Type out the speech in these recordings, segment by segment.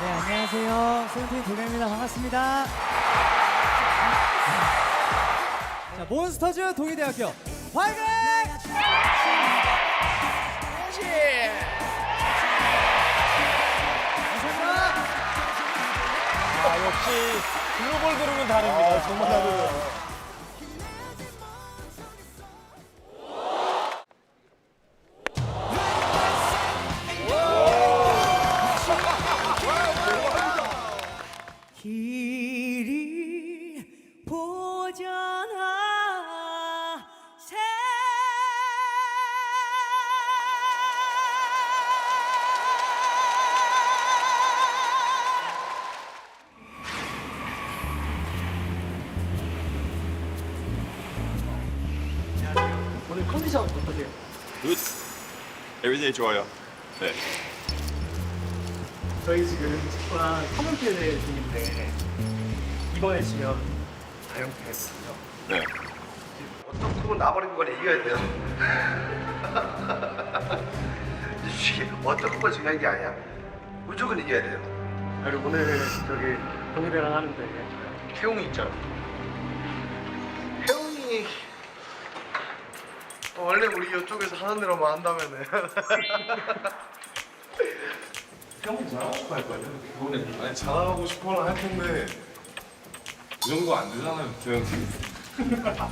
네, 안녕하세요. 세븐틴 도겸입니다. 반갑습니다. 자, 몬스터즈 동의대학교 화이팅! 감사합니다. 아, 역시 글로벌 그룹은 다릅니다. 정말 다르네 컨디션 어떠세요? 굿. 에브리데이 좋아요. 네. 저희 지금 축구랑 커뮤니티 대회 중인데 이번에 지면 자영패했어요. 네. 어떤 팀은 나버리고 간에 이겨야 돼요. 이게 어떤 팀은 중요한 게 아니야. 무조건 이겨야 돼요. 그리고 오늘 저기 동의대랑 하는데 태용이 있잖아. 원래 우리 이쪽에서 하는 대로만 한다면은. 아니 잘하고 싶어는 할 텐데. 그 정도 안 되잖아요 저형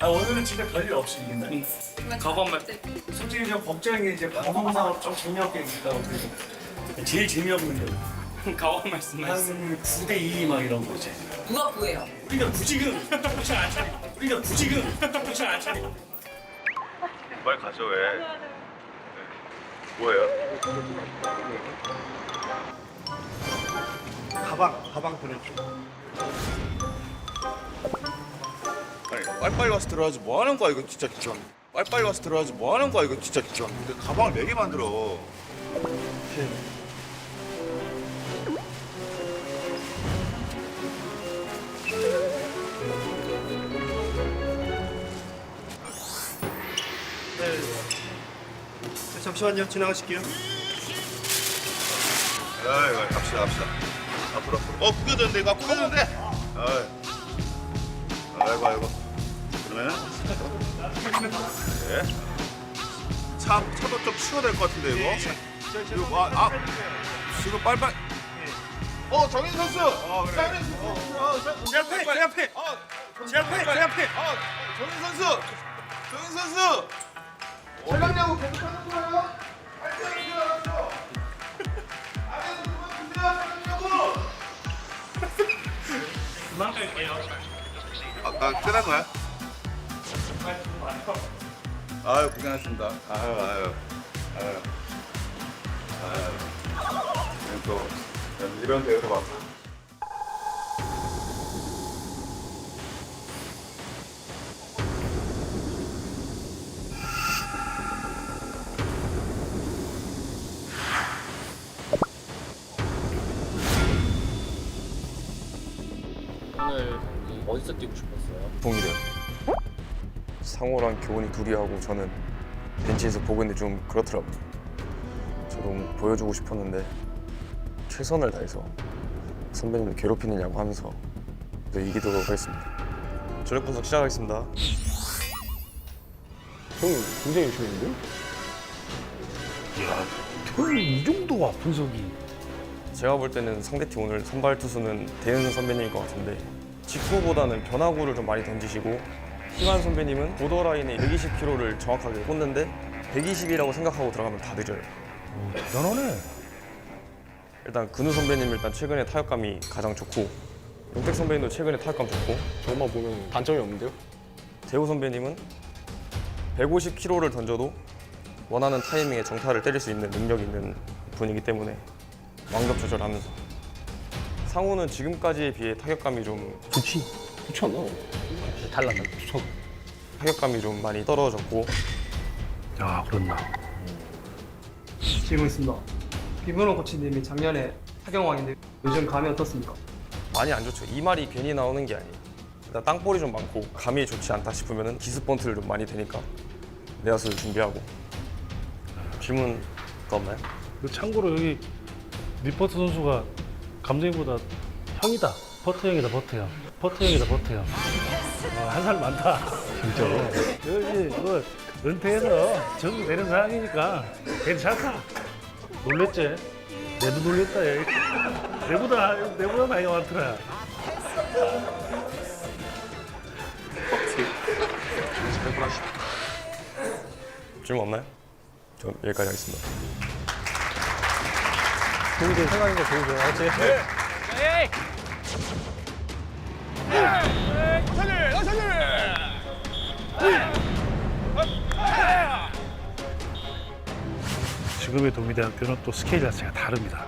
아 오늘은 진짜 별일 없이 이긴다. 가방만. 솔직히 저 걱정인 게 이제 방송상으로 좀 재미없게 이긴다고 그래서 제일 재미없는 게. 가방 말씀 한 9대 2 막 이런 거 이제. 누가 구해요? 우리가 굳이 금 정신 안 차리고 우리가 굳이 금 정신 안 차리고 빨리 가죠 왜? 뭐예요? 가방 가방 보내줘. 아니 빨리빨리 와서 들어가지 뭐 하는 거야 이거 진짜 기왕. 빨리빨리 와서 들어가지 뭐 하는 거야 이거 진짜 기왕. 근데 가방을 네개 만들어. 잠시만요. 지나가실게요. 아이 갑시다 갑시다. 앞으로 앞으로. 어 구겨졌는데 이거 구겨졌는데. 아이. 아이고 아이고. 그러면 네. 차 차도 좀 치워야 될 것 같은데 이거. 이거 아, 아 지금 빨빨. 어 정인 선수. 어 그래. 정인 선수. 어, 저- 제 앞에 제 앞에 어, 제 앞에 제 앞에. 어, 정인 선수. 정인 선수. 최강야구 계속하는 거예요? 파이팅 하세요. 안에서 그만 주세요. 최강야구. 그만 갈게요. 아까 끝난 거야? 아유 고생하셨습니다. 아유 아유 아유 아유 또 이런 데서 봐. 오늘 어디서 뛰고 싶었어요? 동일해요. 상호랑 교훈이 둘이 하고 저는 벤치에서 보고 있는데 좀 그렇더라고요. 저도 보여주고 싶었는데 최선을 다해서 선배님을 괴롭히는 야구 하면서 또 이기도록 하겠습니다. 저녁 분석 시작하겠습니다. 형이 굉장히 열심히 했는데요? 이야, 형이 이 정도가 분석이. 제가 볼 때는 상대팀 오늘 선발 투수는 대현 선배님일 것 같은데 직구보다는 변화구를 좀 많이 던지시고 희관 선배님은 보더라인에 120km를 정확하게 꽂는데 120이라고 생각하고 들어가면 다 늦어요. 대단하네. 일단 근우 선배님 일단 최근에 타격감이 가장 좋고 용택 선배님도 최근에 타격감 좋고 저만 보면 단점이 없는데요? 대우 선배님은 150km를 던져도 원하는 타이밍에 정타를 때릴 수 있는 능력이 있는 분이기 때문에 완급 조절하면서 상호는 지금까지에 비해 타격감이 좀 좋지. 좋지 않나? 달라다. 좋죠. 타격감이 좀 많이 떨어졌고 야, 그렇나. 질문 있습니다. 김은호 코치님이 작년에 타경왕인데 요즘 감이 어떻습니까? 많이 안 좋죠. 이 말이 괜히 나오는 게 아니에요. 일단 땅볼이 좀 많고 감이 좋지 않다 싶으면 기습 번트를 좀 많이 되니까 내야수를 준비하고 질문 더 없나요? 그 참고로 여기 리포트 선수가 감독님보다 형이다. 버터 형이다, 버터 형. 버터 형이다, 버터 형. 어, 한살 많다. 진짜로. 여기 뭐 은퇴해서 적응되는 상황이니까 괜찮다. 놀랬지? 내도 놀랬다. 얘. 내보다 내보다 나이가 많더라. 질문 없나요? 저 여기까지 하겠습니다. 동희대 생각하니까 좋으세요. 알았지? 지금의 동의대학교는 또 스케일 자체가 다릅니다.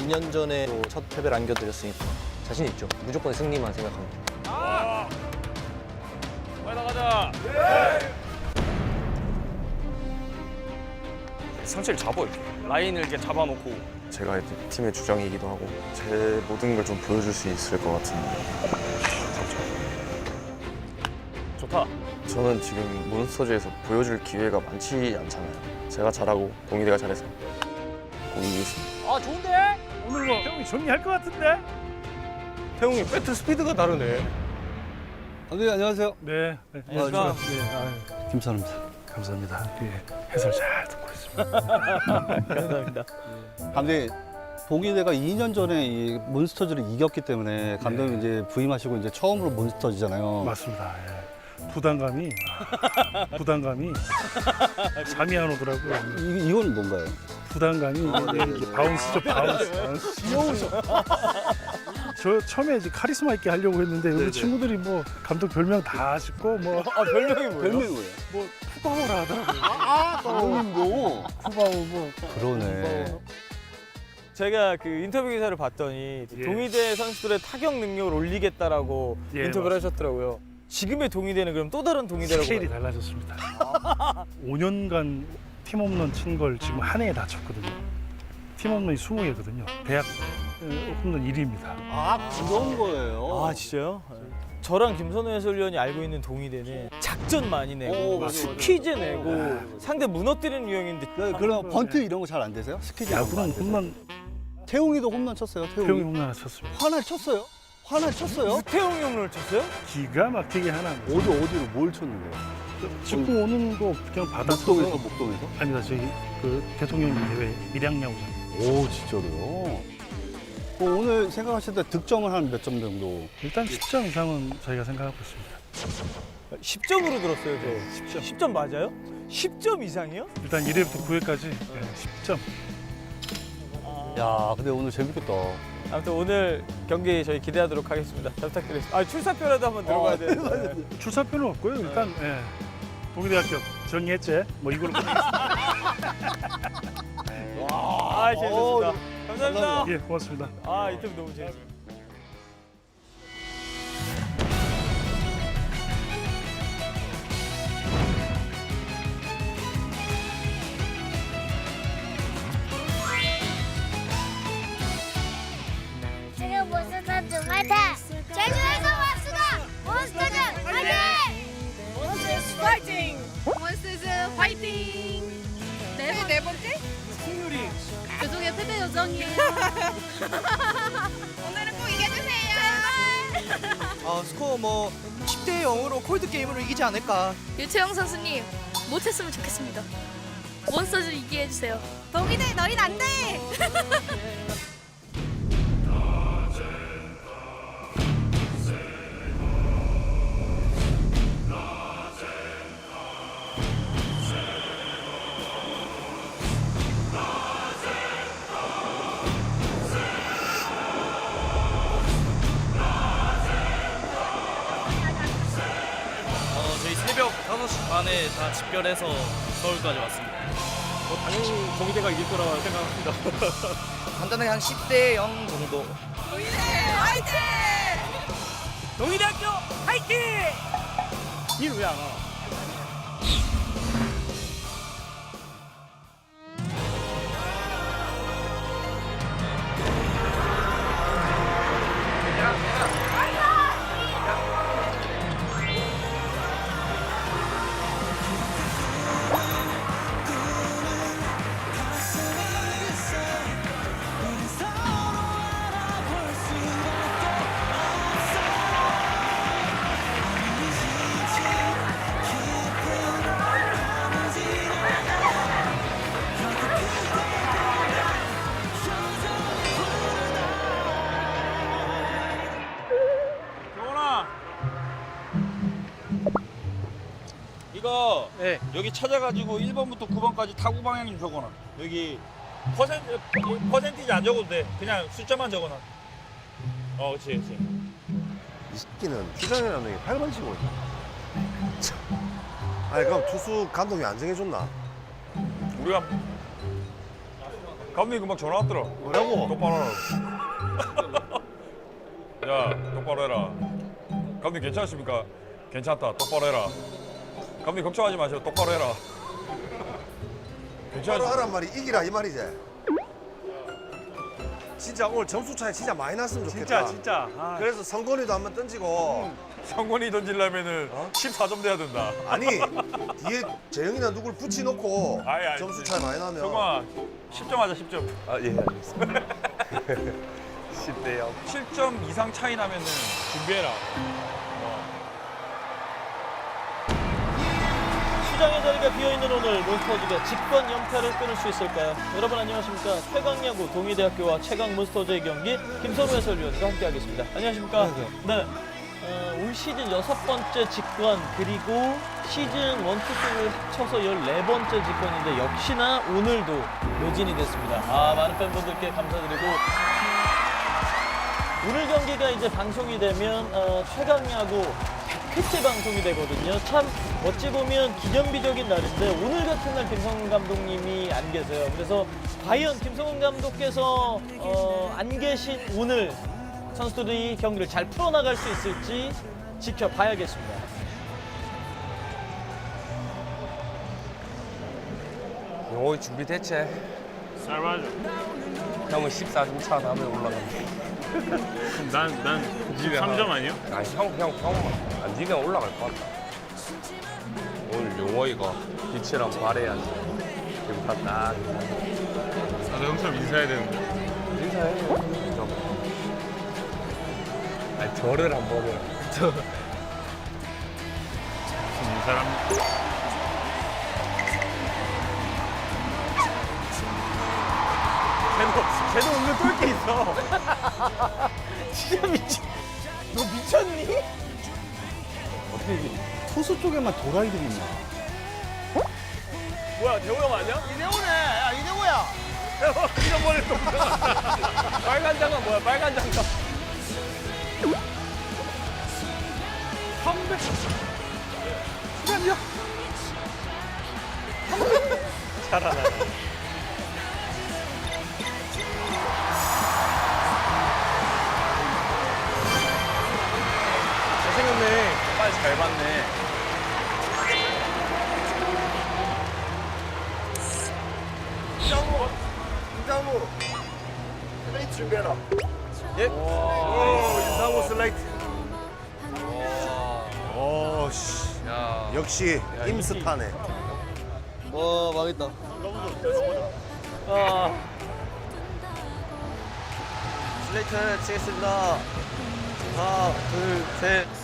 2년 전에 첫 패배를 안겨드렸으니까 자신 있죠. 무조건 승리만 생각합니다. 상체를 잡아 이렇게 라인을 이렇게 잡아놓고 제가 이제 팀의 주장이기도 하고 제 모든 걸 좀 보여줄 수 있을 것 같은데 좋다. 저는 지금 몬스터즈에서 보여줄 기회가 많지 않잖아요 제가 잘하고 동희대가 잘해서 꼭 이기겠습니다 아 좋은데? 오늘 뭐 형이 정리할 것 같은데? 태웅이 배트 스피드가 다르네. 감독님 안녕하세요. 네. 네. 안녕하십니까. 네. 아유, 김선우입니다. 감사합니다. 예, 해설 잘 듣고. 감사합니다. 감독님 동의대가 2년 전에 이 몬스터즈를 이겼기 때문에 감독님 이제 부임하시고 이제 처음으로 몬스터즈잖아요. 맞습니다. 예. 부담감이 아, 부담감이 잠이 안 오더라고요. 이, 이건 뭔가요? 부담감이 이게 바운스죠 바운스. 바운스. 저 처음에 이제 카리스마 있게 하려고 했는데 우리 친구들이 뭐 감독 별명 다 짓고 뭐 아 별명이 뭐예요? 별명이 뭐예요? 뭐 푸바오라 하더라고요. 감독님도 푸바오 뭐 그러네. 제가 그 인터뷰 기사를 봤더니 예. 동의대 선수들의 타격 능력을 올리겠다라고 예, 인터뷰를 맞습니다. 하셨더라고요. 지금의 동의대는 그럼 또 다른 동의대라고 스케일이 봐요? 달라졌습니다. 5년간 팀 홈런 친 걸 지금 한 해에 다 쳤거든요. 팀 홈런이 20개거든요. 대학 어, 홈런 1위입니다. 아 그런 거예요. 아 진짜요? 저랑 김선우 해설위원이 알고 있는 동의대는 작전 많이 내고 오, 맞아, 맞아. 스퀴즈 내고 상대 무너뜨리는 유형인데 그, 그럼 번트 이런 거 잘 안 되세요? 스키즈 이런 거안 야구는 되세요? 홈런 태웅이도 홈런 쳤어요. 태웅이. 태용이 홈런 쳤습니다. 하나 쳤어요? 하나 쳤어요? 유태용 홈런을 쳤어요? 기가 막히게 하나. 어디 어디로 뭘 쳤는데요? 직구 오는 거 그냥 받아서 목동에서 목동에서? 아니다 저기 그 대통령 대회 밀양야구장. 오 진짜로요? 그 오늘 생각하실 때 득점은 한몇 점 정도? 일단 10점 이상은 저희가 생각하고 있습니다. 10점으로 들었어요, 저. 10점. 10점 맞아요? 10점 이상이요? 일단 1회부터 9회까지 10점. 야 근데 오늘 재밌겠다. 아무튼 오늘 경기 저희 기대하도록 하겠습니다. 잘 부탁드리겠습니다. 아, 출사표라도 한번 들어가야 돼. 네. 출사표는 없고요. 일단 예. 동의대학교 정리했지. 뭐 이걸로 끝내겠습니다. 아, 재밌었습니다. 감사합니다. 예, 고맙습니다. 아, 이팀 너무 재밌어요. 오늘은 꼭 이겨주세요. 어, 스코어 뭐 10대 0으로 콜드 게임으로 이기지 않을까. 유채영 선수님 못했으면 좋겠습니다. 몬스터즈 이기게 해주세요. 동이들 너희 안 돼 반에 다 집결해서 서울까지 왔습니다. 뭐 당연히 동희대가 이길 거라 생각합니다. 간단하게 한 10대 0 정도. 동의대학교 화이팅! 이를 왜안 와? 여기 찾아가지고 1번부터 9번까지 타구 방향 좀 적어놔. 여기 퍼센트 퍼센티지 안 적어도 돼. 그냥 숫자만 적어놔. 어, 그렇지, 그렇지. 이 새끼는 주장이라는 게 8번 치고 있다. 참. 아니 그럼 투수 감독이 안 정해줬나? 우리가 감독님 금방 전화 왔더라. 뭐라고? 똑바로 하라. 야, 똑바로 해라. 감독님 괜찮으십니까? 괜찮다. 똑바로 해라. 감독님 걱정하지 마세요. 똑바로 해라. 바로 괜찮으시 하란 말이 이기라 이 말이지. 진짜 오늘 점수 차이 진짜 많이 났으면 좋겠다. 진짜, 진짜. 아, 그래서 성건이도 한번 던지고 성권이 던지려면은 14점 돼야 된다. 아니 뒤에 재영이나 누굴 붙여놓고 아이, 아이, 점수 차이 많이 나면 정아, 10점 하자, 10점. 아, 예, 알겠습니다. 10대 0. 7점 이상 차이 나면은 준비해라. 수장의 자리가 비어있는 오늘 몬스터즈가 직권 연패를 끊을 수 있을까요? 여러분 안녕하십니까? 최강야구 동의대학교와 최강 몬스터즈의 경기 김선우 해설위원과 함께하겠습니다. 안녕하십니까? 네. 어, 올 시즌 여섯 번째 직권 그리고 시즌 원, 투, 쓰리를 합쳐서 14번째 직권인데 역시나 오늘도 매진이 됐습니다. 아, 많은 팬분들께 감사드리고 오늘 경기가 이제 방송이 되면 어, 최강 야구 100회째 방송이 되거든요. 참 어찌 보면 기념비적인 날인데 오늘 같은 날 김성훈 감독님이 안 계세요. 그래서 과연 김성훈 감독께서 어, 안 계신 오늘 선수들이 경기를 잘 풀어나갈 수 있을지 지켜봐야겠습니다. 영호이 준비됐지? 쌀맞아. 형은 14점 차 다음에 올라간다. 난, 난 3점 아니야? 아, 형, 형, 형만. 아, 니가 올라갈 것 같다. 오늘 용호이가 빛이랑 발해야지. 기분 다 딱. 나도 형처럼 인사해야 되는데. 인사해. 아, 절을 한 번은. 이 사람. 쟤도, 쟤도 은근 똘게 있어. 진짜 미친. 너 미쳤니? 투수 쪽에만 도라이들이 있나? 뭐야, 대호 형 아니야? 이대호네. 야, 이대호야. 잃어버렸어. 빨간 장갑 뭐야, 빨간 장갑. 300. 시간이야. 잘하네. 잘 봤네. 인상우 슬레이트 준비해라. 예? 오 인상우 슬레이트. 오 씨. 야. 역시 임스타네. 와, 망했다. 아. 슬레이트 치겠습니다. 하나, 둘, 셋.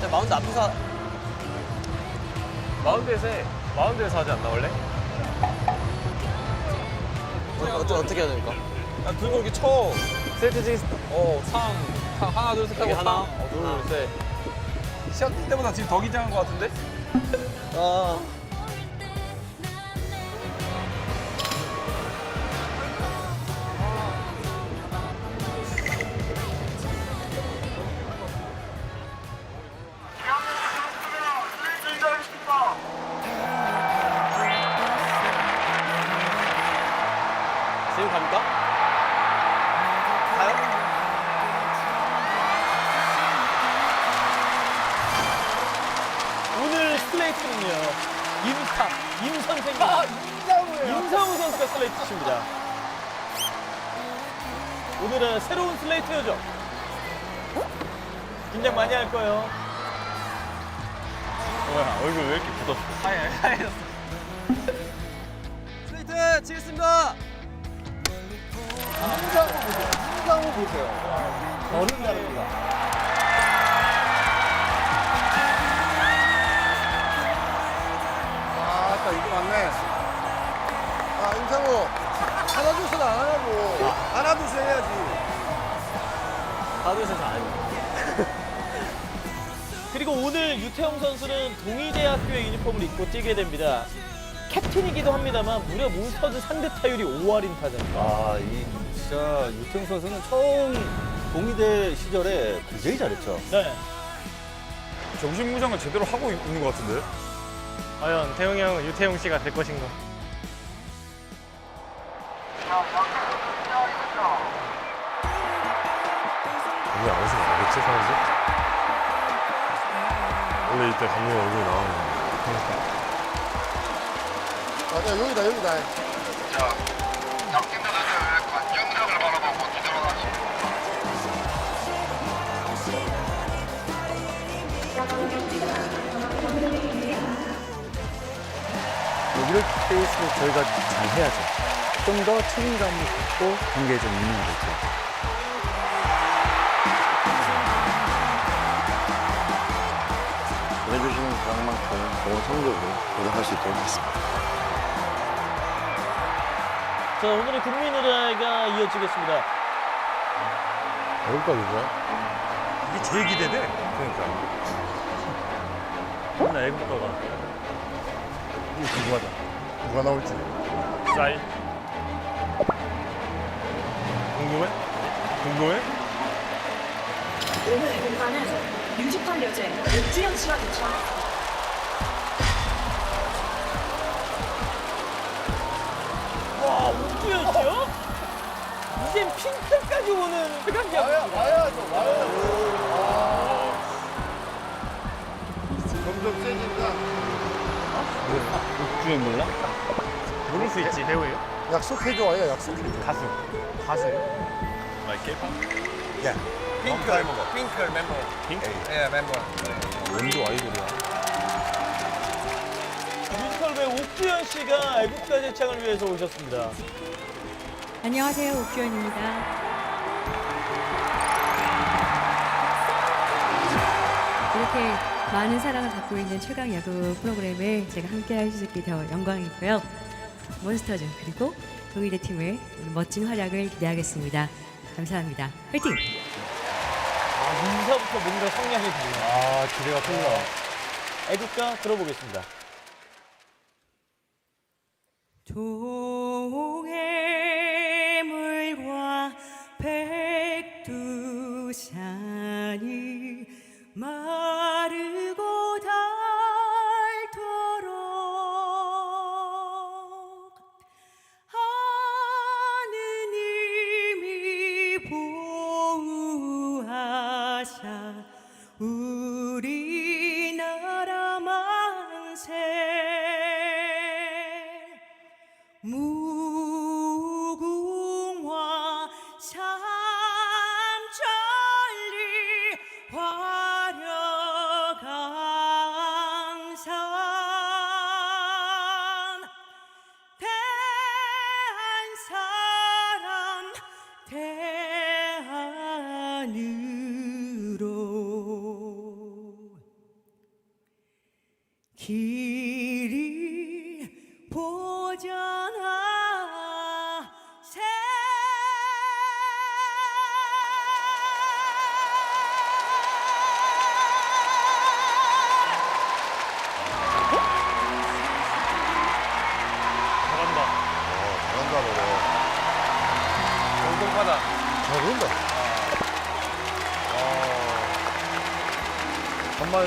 자, 마운드 앞에서. 마운드에서 해. 마운드에서 하지 않나, 원래? 어, 어째, 어떻게 해야 됩니까? 아, 들고 이렇게 쳐. 치겠습니다. 어, 상. 상 하나, 둘, 셋 하고 하나, 어, 둘, 셋. 시합 뛸 때보다 지금 더 긴장한 것 같은데? 아. 임탑, 임 선생님. 아, 임상우요. 임상우 선수가 슬레이트 칩니다. 오늘은 새로운 슬레이트 요정. 긴장 많이 할 거예요. 뭐야, 얼굴 왜 이렇게 굳었어? 하얘, 하얘졌어. 슬레이트 치겠습니다. 인상우 보세요. 저는 다릅니다. 하나 둘셋 안 하냐고. 하나 둘셋 해야지. 하도에서 잘. 그리고 오늘 유태영 선수는 동의대학교의 유니폼을 입고 뛰게 됩니다. 캡틴이기도 합니다만 무려 몬스터즈 상대 타율이 5할인 타자입니다. 아, 이 진짜 유태용 선수는 처음 동의대 시절에 굉장히 잘했죠. 네. 정신무장을 제대로 하고 있는 것 같은데? 과연 태용이 형은 유태용 씨가 될 것인가? 알겠지 사람들? 원래 이때 감독 얼굴이 나오는 거야. 맞아 여기다 여기다. 여기를 페이스로 저희가 잘 해야죠. 좀 더 책임감을 갖고 경기에 좀 임하는 거죠. 사랑만큼 좋은 성적으로 보답할 수 있도록 하겠습니다. 자, 오늘의 국민의례가 이어지겠습니다. 누구야? 이게 제일 기대돼. 그러니까. 맨날 애국가가 이게 궁금하다. 누가 나올지. 쌀. 궁금해? 궁금해? 오늘 공간은 뮤지컬 여제 옥주현 씨가 도착. 이젠 핑크까지 오는 최강기 와야, 점점 세진다. 주연 몰라? 모를 수 있지 배우예요? 약속해줘 아야 약속해줘. 가수. 가수예요? 야. 핑크 멤버. 핑크 멤버. 핑크? 예, 멤버. 원조 아이돌이야. 뮤지컬 배우 옥주현 씨가 애국가 제창을 위해서 오셨습니다. 안녕하세요 옥주현입니다. 이렇게 많은 사랑을 받고 있는 최강 야구 프로그램에 제가 함께 할 수 있게 되어 영광이고요. 몬스터즈 그리고 동의대 팀의 멋진 활약을 기대하겠습니다. 감사합니다. 화이팅! 아, 인사부터 뭔가 성량이 들려요. 아, 기대가 큽니다. 애국가 들어보겠습니다. 동해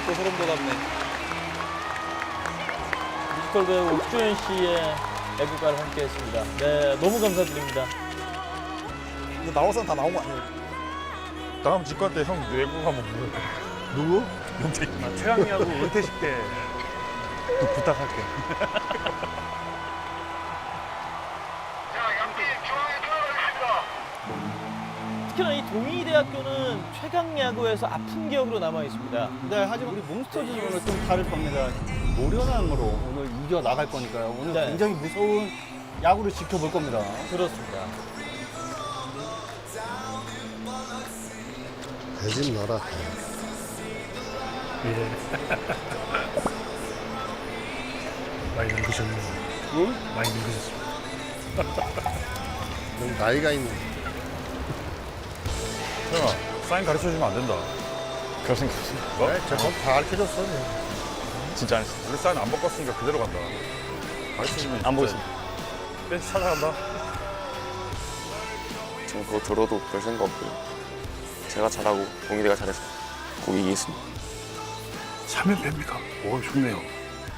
또 소름 돋았네. 뮤지컬 배우 옥주현 씨의 애국가를 함께 했습니다. 네, 너무 감사드립니다. 이거 나와서 다 나온 거 아니에요? 다음 직관 때형 외국 한번 거야. 누구? 용택. 나 최강야구 은퇴식 때또 부탁할게. 특히나 이 동의대학교는 최강 야구에서 아픈 기억으로 남아 있습니다. 네, 하지만 우리 몬스터즈는 오늘 좀 다를 겁니다. 노련함으로 오늘 이겨 나갈 거니까요. 오늘 네. 굉장히 무서운 야구를 지켜볼 겁니다. 그렇습니다. 대진 나라. 예. 많이 늙으셨네요. 응? 많이 늙으셨습니다. 넌 나이가 있는. 형아, 사인 가르쳐 주면 안 된다. 그럴 생각 없어. 네, 저건 다 가르쳐줬어. 진짜 안 했어. 원래 사인 안 바꿨으니까 그대로 간다. 가르쳐 주면 안 보였어. 벤치 찾아간다. 전 그거 들어도 별 생각 없고요. 제가 잘하고 동일이가 잘해서 꼭 이기겠습니다. 차면 됩니까? 오 좋네요.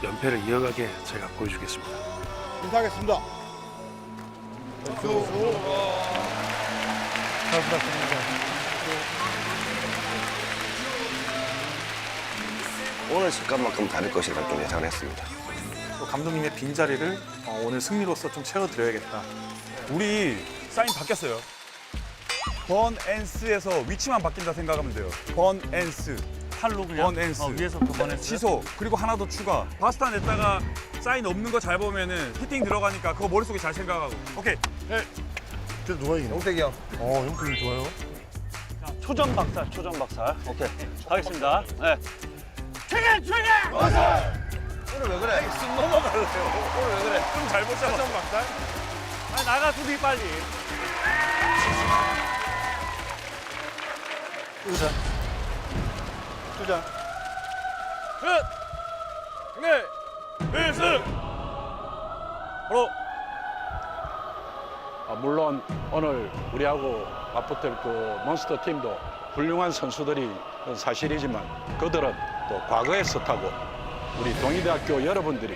연패를 이어가게 제가 보여주겠습니다. 인사하겠습니다. 오늘 식감만큼 다를 것이라 좀 예상을 했습니다. 또 감독님의 빈자리를 어, 오늘 승리로서 좀 채워드려야겠다. 우리 사인 바뀌었어요. 번 앤스에서 위치만 바뀐다 생각하면 돼요. 번 앤스. 팔로 그냥 번 앤스. 어, 위에서부터 번앤스. 취소. 그리고 하나 더 추가. 파스타 냈다가 사인 없는 거 잘 보면은 히팅 들어가니까 그거 머릿속에 잘 생각하고. 오케이. 네. 저 누가 이기냐? 용택이 형. 어, 용품이 좋아요. 초전 박살, 초전 박살. 오케이. 하겠습니다. 네. 오늘 왜 그래? 쑥 넘어갈래요. 오늘 왜 그래? 좀 잘못 잡았어. 박살? 아, 나가 수비 빨리. 투자. 투자. 끝! 네! 필승! 바로 아, 물론 오늘 우리하고 맞붙을 그 몬스터 팀도 훌륭한 선수들이 사실이지만 그들은 또 과거의 스타고 우리 동의대학교 여러분들이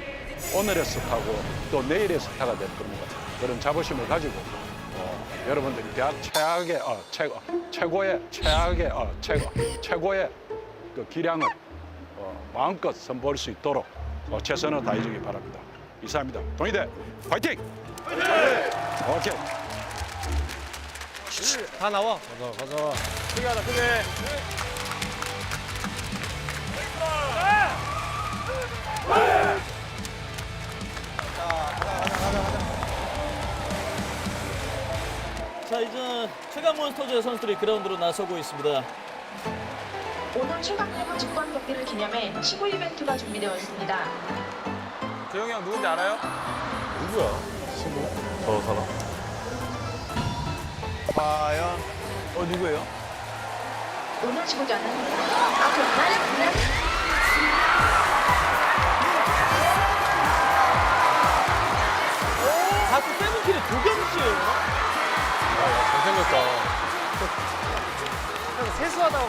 오늘의 스타고 또 내일의 스타가 될 겁니다. 그런 자부심을 가지고 어, 여러분들이 대학 최악의 어, 최고 최고의 최악의 어, 최고 최고의 그 기량을 어, 마음껏 선보일 수 있도록 어, 최선을 다해주기 바랍니다. 이상입니다. 동의대 화이팅! 오케이. 다 나와. 크게 하자, 크게. 자 이제 최강 몬스터즈의 선수들이 그라운드로 나서고 있습니다. 오늘 최강야구 직관 경기를 기념해 시구 이벤트가 준비되어 있습니다. 재영이 형 누군지 알아요? 저 사람. 과연. 어, 누구예요? 오늘 지구자는 아 정말 가수 세븐틴의 도경 씨예요. 잘생겼다. 세수하다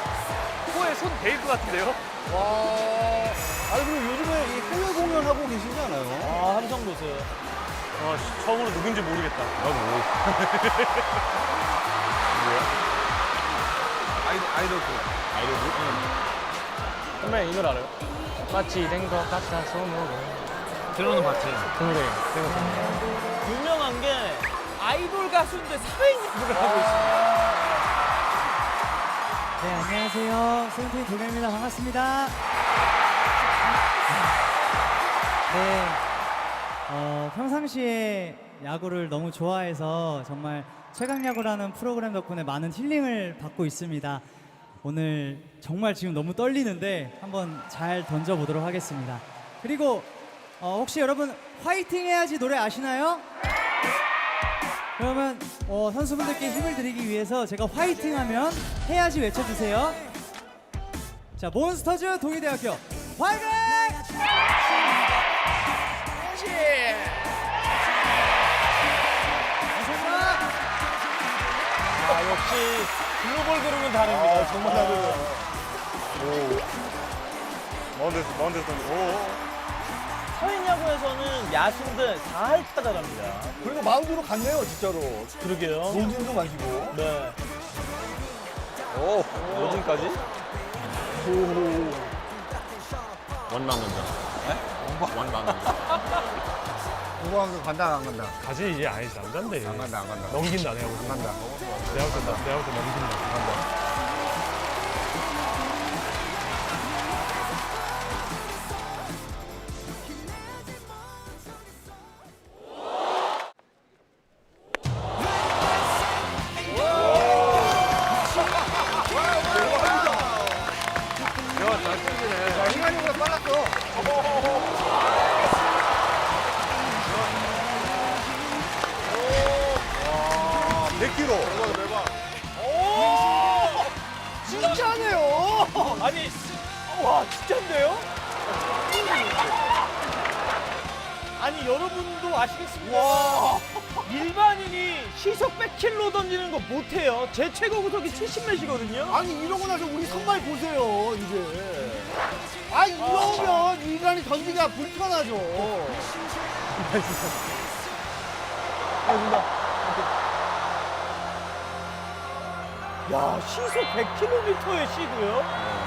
코에 손 대일 것 같은데요? 와. 아니 그리고 요즘에 이 해외 공연하고 계시지 않아요? 아 함성 보세요. 아, 씨, 처음으로 누군지 모르겠다. 아이돌, 아이돌 그. 아이돌 선배 이 노래 알아요? 마치 된 것 같아서 모르 들어는 봤지. 그 노래. 유명한 게 아이돌 가수인데 사회인을 하고 있습니다. 네, 안녕하세요. 세븐틴 도겸입니다. 반갑습니다. 네, 어, 평상시에 야구를 너무 좋아해서 정말 최강야구라는 프로그램 덕분에 많은 힐링을 받고 있습니다. 오늘 정말 지금 너무 떨리는데 한번 잘 던져보도록 하겠습니다. 그리고 어, 혹시 여러분 화이팅 해야지 노래 아시나요? 그러면 어, 선수분들께 힘을 드리기 위해서 제가 화이팅 하면 해야지 외쳐주세요. 자, 몬스터즈 동의대학교 화이팅! 감사합니다. 아 역시 글로벌 그룹은 다릅니다. 정말 다르요 먼데스, 먼데스. 오. 사회인 야구에서는 야수인데 살짝 다릅니다. 그리고 마운드로 갔네요, 진짜로. 그러게요. 논진도 마시고. 네. 오, 로진까지? 원 나눈다. 네? 원 나눈다. 누구한테 간다 안 간다? 가지 이제 아니지 안 간대. 안 간다 안 간다. 넘긴다 내가 볼 때. 간다. 내가 볼 때, 내가 볼 때 넘긴다. 100kg. 오! 진짜네요. 아니, 와, 진짜인데요? 아니, 여러분도 아시겠습니다. 와. 일반인이 시속 100km 던지는 거 못해요. 제 최고 구속이 70몇이거든요. 아니 이러고 나서 우리 선발 보세요 이제. 아, 아 이러면 인간이 던지기가 불편하죠. 아, 진짜. 아, 야, 시속 100km에 쉬고요.